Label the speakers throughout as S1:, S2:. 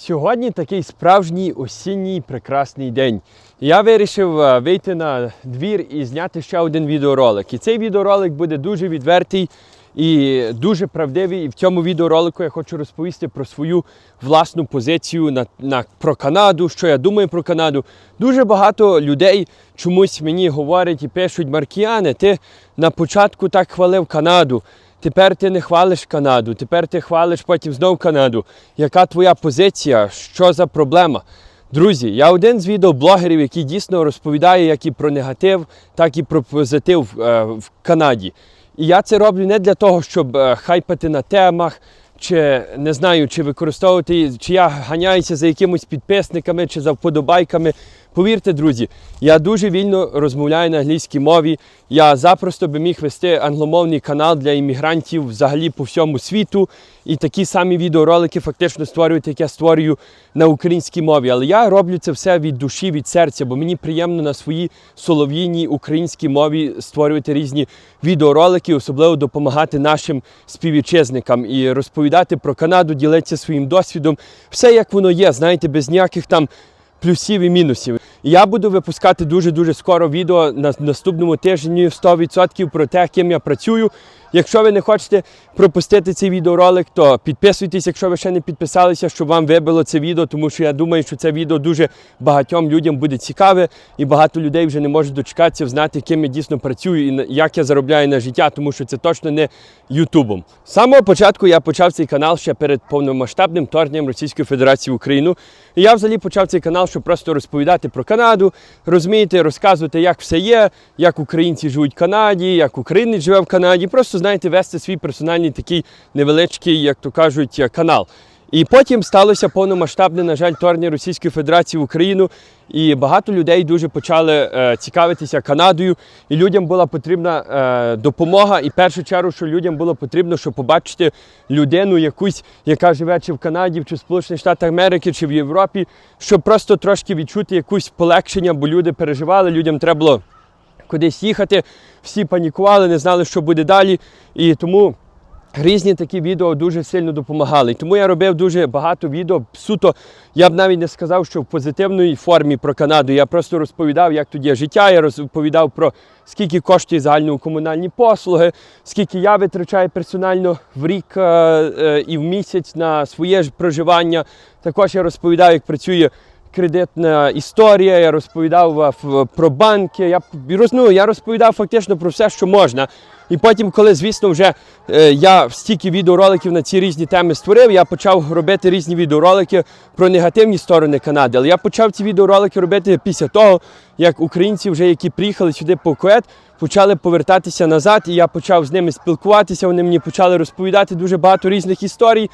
S1: Сьогодні такий справжній осінній прекрасний день. Я вирішив е, вийти на двір і зняти ще один відеоролик. І цей відеоролик буде дуже відвертий і дуже правдивий. І в цьому відеоролику я хочу розповісти про свою власну позицію на, на, про Канаду, що я думаю про Канаду. Дуже багато людей чомусь мені говорять і пишуть, Маркіяне, ти на початку так хвалив Канаду. Тепер ти не хвалиш Канаду, тепер ти хвалиш потім знов Канаду. Яка твоя позиція? Що за проблема? Друзі, я один з відеоблогерів, який дійсно розповідає як і про негатив, так і про позитив е, в Канаді. І я це роблю не для того, щоб е, хайпати на темах, чи не знаю, чи використовувати, чи я ганяюся за якимось підписниками чи за вподобайками. Повірте, друзі, я дуже вільно розмовляю на англійській мові. Я запросто би міг вести англомовний канал для іммігрантів взагалі по всьому світу. І такі самі відеоролики фактично створювати, як я створюю на українській мові. Але я роблю це все від душі, від серця, бо мені приємно на своїй солов'їній українській мові створювати різні відеоролики, особливо допомагати нашим співвітчизникам і розповідати про Канаду, ділитися своїм досвідом. Все як воно є, знаєте, без ніяких там плюсів і мінусів. Я буду випускати дуже-дуже скоро відео на наступному тижні 100% про те, ким я працюю. Якщо ви не хочете пропустити цей відеоролик, то підписуйтесь, якщо ви ще не підписалися, щоб вам вибило це відео, тому що я думаю, що це відео дуже багатьом людям буде цікаве, і багато людей вже не можуть дочекатися знати, ким я дійсно працюю і як я заробляю на життя, тому що це точно не Ютубом. З самого початку я почав цей канал ще перед повномасштабним вторгненням Російської Федерації в Україну. І я взагалі почав цей канал, щоб просто розповідати про Канаду, розумієте, розказувати, як все є, як українці живуть в Канаді, як українець живе в Канаді. Просто знаєте, вести свій персональний такий невеличкий, як то кажуть, канал. І потім сталося повномасштабне, на жаль, вторгнення Російської Федерації в Україну. І багато людей дуже почали е, цікавитися Канадою, і людям була потрібна е, допомога. І першу чергу, що людям було потрібно, щоб побачити людину якусь, яка живе чи в Канаді, чи в Сполучених Штатах Америки, чи в Європі, щоб просто трошки відчути якусь полегшення, бо люди переживали, людям треба було кудись їхати. Всі панікували, не знали, що буде далі. І тому різні такі відео дуже сильно допомагали. Тому я робив дуже багато відео. Суто, я б навіть не сказав, що в позитивній формі про Канаду. Я просто розповідав, як тут є життя. Я розповідав про скільки коштує загальнокомунальні послуги, скільки я витрачаю персонально в рік е, е, і в місяць на своє ж проживання. Також я розповідав, як працює кредитна історія, я розповідав е, про банки, я, ну, я розповідав фактично про все, що можна. І потім, коли, звісно, вже е, я стільки відеороликів на ці різні теми створив, я почав робити різні відеоролики про негативні сторони Канади. Але я почав ці відеоролики робити після того, як українці, вже які приїхали сюди по Кует, почали повертатися назад, і я почав з ними спілкуватися. Вони мені почали розповідати дуже багато різних історій.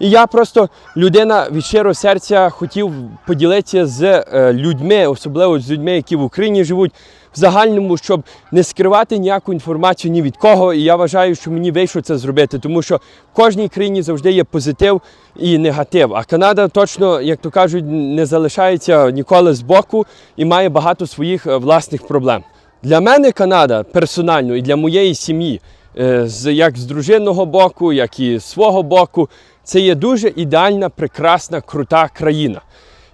S1: І я просто людина від щирого серця хотів поділитися з е, людьми, особливо з людьми, які в Україні живуть в загальному, щоб не скривати ніяку інформацію ні від кого. І я вважаю, що мені вийшло це зробити, тому що в кожній країні завжди є позитив і негатив. А Канада точно, як то кажуть, не залишається ніколи збоку і має багато своїх е, власних проблем. Для мене Канада персонально і для моєї сім'ї, е, з- як з дружинного боку, як і з свого боку, це є дуже ідеальна, прекрасна, крута країна.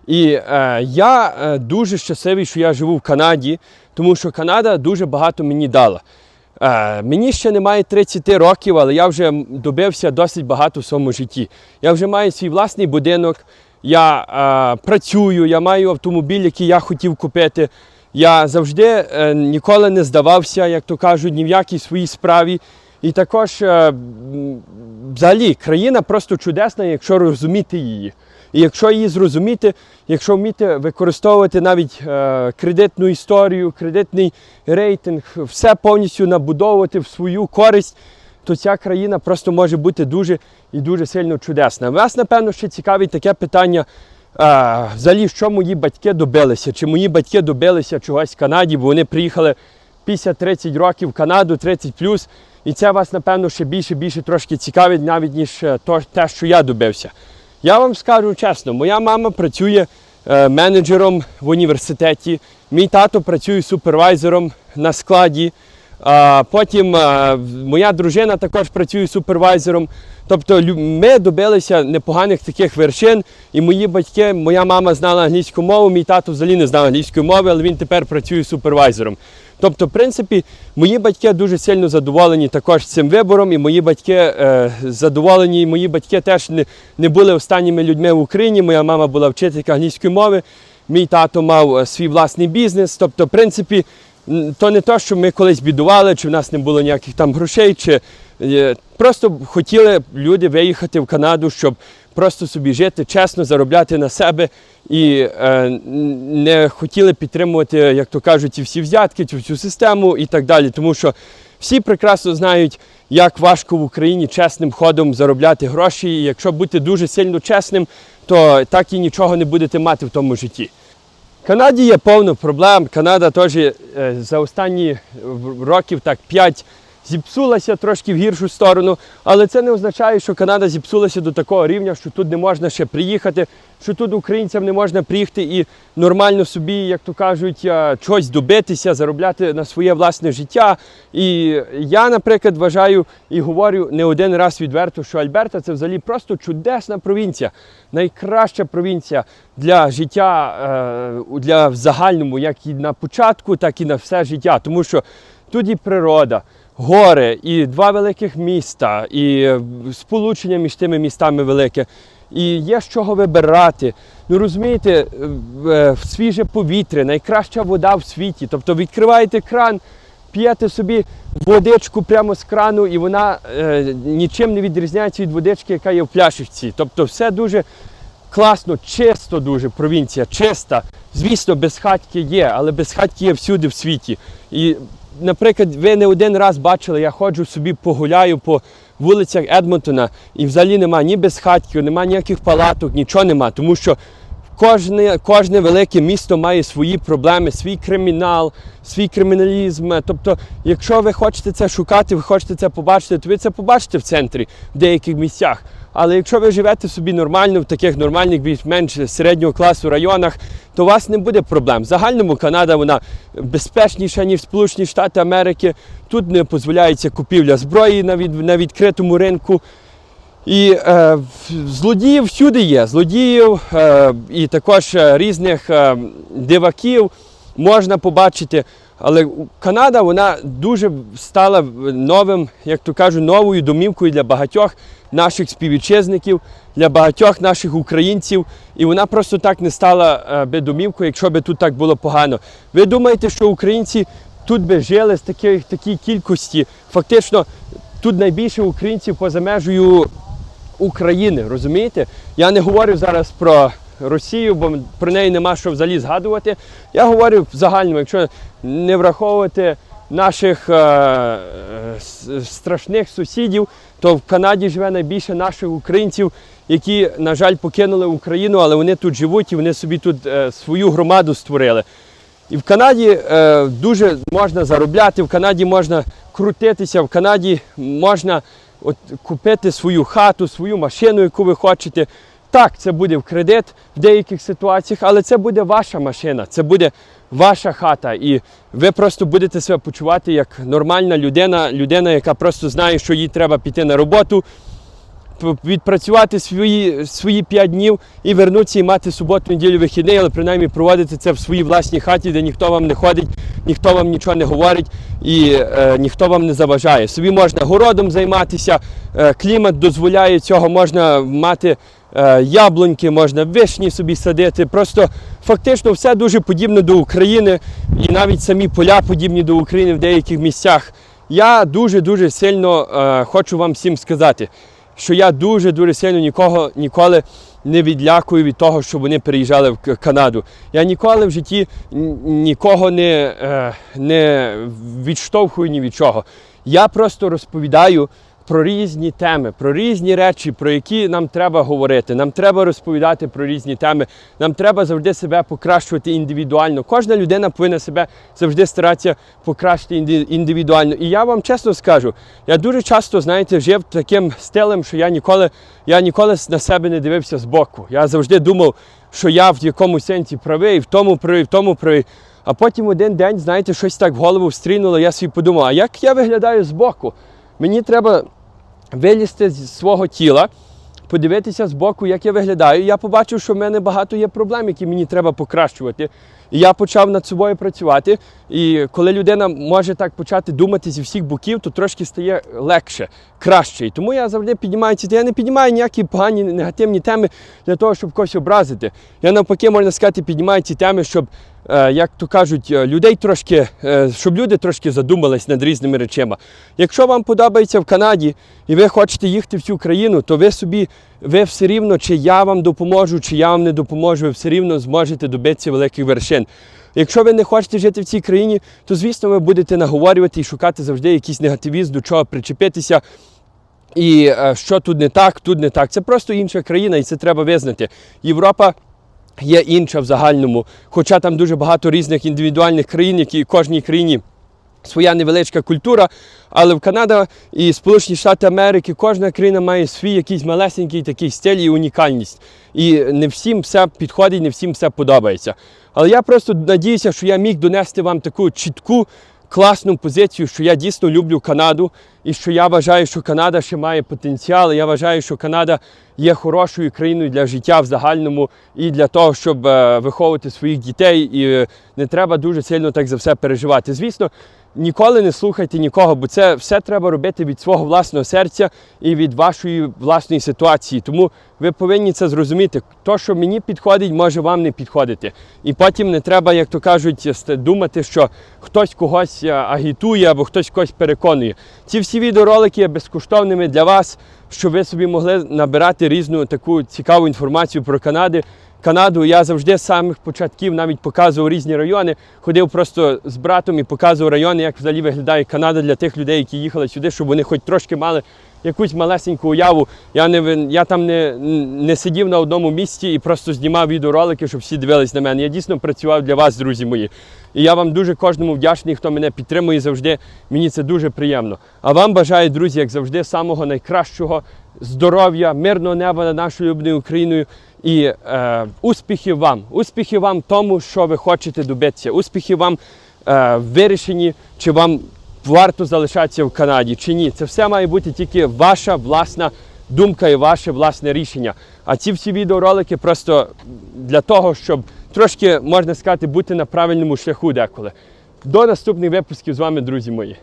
S1: І е, я е, дуже щасливий, що я живу в Канаді, тому що Канада дуже багато мені дала. Е, мені ще немає 30 років, але я вже добився досить багато в своєму житті. Я вже маю свій власний будинок, я е, працюю, я маю автомобіль, який я хотів купити. Я завжди е, ніколи не здавався, як то кажуть, ні в якій своїй справі. І також е, взагалі країна просто чудесна, якщо розуміти її. І якщо її зрозуміти, якщо вміти використовувати навіть е, кредитну історію, кредитний рейтинг, все повністю набудовувати в свою користь, то ця країна просто може бути дуже і дуже сильно чудесна. Вас, напевно, ще цікавить таке питання. А, взагалі, що мої батьки добилися? Чи мої батьки добилися чогось в Канаді, бо вони приїхали після 30 років в Канаду, 30 плюс, і це вас, напевно, ще більше більше трошки цікавить, навіть ніж е, то, те, що я добився. Я вам скажу чесно, моя мама працює е, менеджером в університеті, мій тато працює супервайзером на складі. Потім моя дружина також працює супервайзером. Тобто ми добилися непоганих таких вершин. І мої батьки, моя мама знала англійську мову, мій тато взагалі не знав англійської мови, але він тепер працює супервайзером. Тобто, в принципі, мої батьки дуже сильно задоволені також цим вибором, і мої батьки е, задоволені, і мої батьки теж не, не були останніми людьми в Україні. Моя мама була вчителька англійської мови, мій тато мав е, свій власний бізнес. Тобто, в принципі, то не то, що ми колись бідували, чи в нас не було ніяких там грошей, чи е, просто хотіли люди виїхати в Канаду, щоб просто собі жити, чесно заробляти на себе і е, не хотіли підтримувати, як то кажуть, ці всі взятки, цю всю систему і так далі. Тому що всі прекрасно знають, як важко в Україні чесним ходом заробляти гроші. І якщо бути дуже сильно чесним, то так і нічого не будете мати в тому житті. Канаді є повно проблем. Канада теж е, за останні років так 5 зіпсулася трошки в гіршу сторону, але це не означає, що Канада зіпсулася до такого рівня, що тут не можна ще приїхати, що тут українцям не можна приїхати і нормально собі, як то кажуть, чогось добитися, заробляти на своє власне життя. І я, наприклад, вважаю і говорю не один раз відверто, що Альберта це взагалі просто чудесна провінція, найкраща провінція для життя е, для в загальному, як і на початку, так і на все життя. Тому що тут і природа, гори, і два великих міста, і сполучення між тими містами велике. І є з чого вибирати. Ну розумієте, е, е, свіже повітря, найкраща вода в світі. Тобто відкриваєте кран, п'єте собі водичку прямо з крану, і вона е, нічим не відрізняється від водички, яка є в пляшечці. Тобто все дуже класно, чисто дуже провінція, чиста. Звісно, безхатьки є, але безхатьки є всюди в світі. І, наприклад, ви не один раз бачили, я ходжу собі погуляю по вулицях Едмонтона, і взагалі нема ні безхатьків, нема ніяких палаток, нічого нема, тому що Кожне, кожне велике місто має свої проблеми, свій кримінал, свій криміналізм. Тобто, якщо ви хочете це шукати, ви хочете це побачити, то ви це побачите в центрі, в деяких місцях. Але якщо ви живете собі нормально в таких нормальних, більш-менш середнього класу районах, то у вас не буде проблем. В загальному Канада вона безпечніша, ніж Сполучені Штати Америки. Тут не дозволяється купівля зброї на, від, на відкритому ринку. І е, злодіїв всюди є. Злодіїв е, і також е, різних е, диваків можна побачити. Але Канада вона дуже стала новим, як то кажуть, новою домівкою для багатьох наших співвітчизників, для багатьох наших українців. І вона просто так не стала е, би домівкою, якщо би тут так було погано. Ви думаєте, що українці тут би жили з такої, такій кількості? Фактично, тут найбільше українців поза межею України, розумієте? Я не говорю зараз про Росію, бо про неї нема що взагалі згадувати. Я говорю в загальному, якщо не враховувати наших е, е, страшних сусідів, то в Канаді живе найбільше наших українців, які, на жаль, покинули Україну, але вони тут живуть і вони собі тут е, свою громаду створили. І в Канаді е, дуже можна заробляти, в Канаді можна крутитися, в Канаді можна от, купити свою хату, свою машину, яку ви хочете. Так, це буде в кредит в деяких ситуаціях, але це буде ваша машина, це буде ваша хата. І ви просто будете себе почувати як нормальна людина, людина, яка просто знає, що їй треба піти на роботу, відпрацювати свої, свої 5 днів і вернутися і мати суботу, неділю вихідний, але принаймні проводити це в своїй власній хаті, де ніхто вам не ходить, ніхто вам нічого не говорить і е, ніхто вам не заважає. Собі можна городом займатися, е, клімат дозволяє цього, можна мати е, яблуньки, можна вишні собі садити. Просто фактично все дуже подібне до України, і навіть самі поля подібні до України в деяких місцях. Я дуже-дуже сильно е, хочу вам всім сказати, що я дуже-дуже сильно нікого ніколи не відлякую від того, щоб вони переїжджали в Канаду. Я ніколи в житті нікого не, е, не відштовхую ні від чого. Я просто розповідаю про різні теми, про різні речі, про які нам треба говорити. Нам треба розповідати про різні теми. Нам треба завжди себе покращувати індивідуально. Кожна людина повинна себе завжди старатися покращити індивідуально. І я вам чесно скажу, я дуже часто, знаєте, жив таким стилем, що я ніколи, я ніколи на себе не дивився збоку. Я завжди думав, що я в якомусь сенсі правий, в тому правий, в тому правий. А потім один день, знаєте, щось так в голову встрінуло, я собі подумав, а як я виглядаю збоку? Мені треба вилізти з свого тіла, подивитися збоку, як я виглядаю. Я побачив, що в мене багато є проблем, які мені треба покращувати. Я почав над собою працювати. І коли людина може так почати думати зі всіх боків, то трошки стає легше, краще. І тому я завжди піднімаю ці. Я не піднімаю ніякі погані негативні теми для того, щоб когось образити. Я навпаки, можна сказати, піднімаю ці теми, щоб е, як то кажуть, е, людей трошки, е, щоб люди трошки задумались над різними речами. Якщо вам подобається в Канаді і ви хочете їхати в цю країну, то ви собі, ви все рівно, чи я вам допоможу, чи я вам не допоможу, ви все рівно зможете добитися великих вершин. Якщо ви не хочете жити в цій країні, то звісно ви будете наговорювати і шукати завжди якийсь негативізм, до чого причепитися. І е, що тут не так, тут не так. Це просто інша країна, і це треба визнати. Європа є інша в загальному, хоча там дуже багато різних індивідуальних країн, які кожній країні своя невеличка культура. Але в Канада і Сполучені Штати Америки кожна країна має свій якийсь малесенький такий стиль і унікальність. І не всім все підходить, не всім все подобається. Але я просто надіюся, що я міг донести вам таку чітку класну позицію, що я дійсно люблю Канаду і що я вважаю, що Канада ще має потенціал. Я вважаю, що Канада є хорошою країною для життя в загальному і для того, щоб е, виховувати своїх дітей. І е, не треба дуже сильно так за все переживати. Звісно. Ніколи не слухайте нікого, бо це все треба робити від свого власного серця і від вашої власної ситуації. Тому ви повинні це зрозуміти. То, що мені підходить, може вам не підходити. І потім не треба, як то кажуть, думати, що хтось когось е, агітує або хтось когось переконує. Ці всі відеоролики є безкоштовними для вас, щоб ви собі могли набирати різну таку цікаву інформацію про Канади. Канаду я завжди з самих початків навіть показував різні райони. Ходив просто з братом і показував райони, як взагалі виглядає Канада для тих людей, які їхали сюди, щоб вони хоч трошки мали якусь малесеньку уяву. Я не я там не, не сидів на одному місці і просто знімав відеоролики, щоб всі дивились на мене. Я дійсно працював для вас, друзі мої. І я вам дуже кожному вдячний, хто мене підтримує завжди. Мені це дуже приємно. А вам бажаю, друзі, як завжди, самого найкращого здоров'я, мирного неба над нашою улюбленою Україною. І е, успіхів вам, успіхів вам тому, що ви хочете добитися, успіхів вам е, вирішенні, чи вам варто залишатися в Канаді, чи ні. Це все має бути тільки ваша власна думка і ваше власне рішення. А ці всі відеоролики просто для того, щоб трошки, можна сказати, бути на правильному шляху деколи. До наступних випусків з вами, друзі мої.